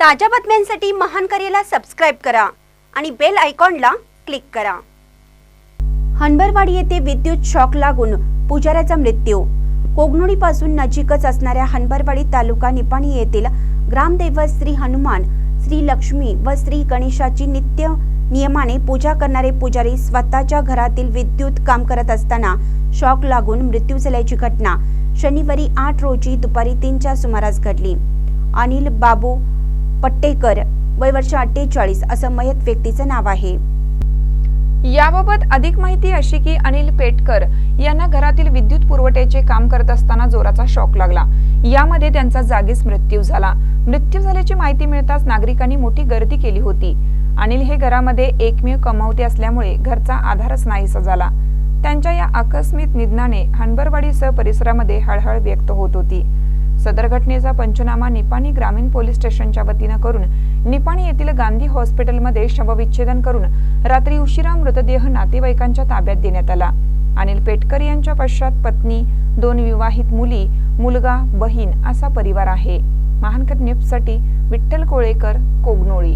ताज्या बातम्यांसाठी महान करेला सबस्क्राईब करा आणि बेल आयकॉनला क्लिक करा. हनबरवाडी येथे विद्युत शॉक लागून पुजाऱ्याचा मृत्यू. कोगनोळीपासून नजीकच असणाऱ्या हनबरवाडी तालुका निपाणी येथील ग्रामदैवत श्री हनुमान श्री लक्ष्मी व श्री गणेशाची नित्य नियमाने पूजा करणारे पुजारी स्वतःच्या घरातील विद्युत काम करत असताना शॉक लागून मृत्यू झाल्याची घटना शनिवारी आठ रोजी दुपारी तीनच्या सुमारास घडली. अनिल बाबू पट्टेकर वय वर्ष अठ्ठेचाळीस असं मयत व्यक्तीचं नाव आहे. याबाबत अधिक माहिती अशी की अनिल पेटकर यांना घरातील विद्युत पुरवठ्याचे काम करत असताना जोराचा शॉक लागला. यामध्ये त्यांचा जागीच मृत्यू झाला. मृत्यू झाल्याची माहिती मिळताच नागरिकांनी मोठी गर्दी केली होती. अनिल हे घरामध्ये एकमेव कमावते असल्यामुळे घरचा आधारच नाहीसा झाला. त्यांच्या या आकस्मिक निधनाने हनबरवाडीसह परिसरामध्ये हळहळ व्यक्त होत होती. सदर घटनेचा पंचनामा निपाणी ग्रामीण पोलीस स्टेशनच्या वतीनं करून निपाणी येथील गांधी हॉस्पिटलमध्ये शवविच्छेदन करून रात्री उशिरा मृतदेह नातेवाईकांच्या ताब्यात देण्यात आला. अनिल पेटकर यांच्या पश्चात पत्नी दोन विवाहित मुली मुलगा बहीण असा परिवार आहे. महानकट न्यूजसाठी विठ्ठल कोळेकर कोगनोळी.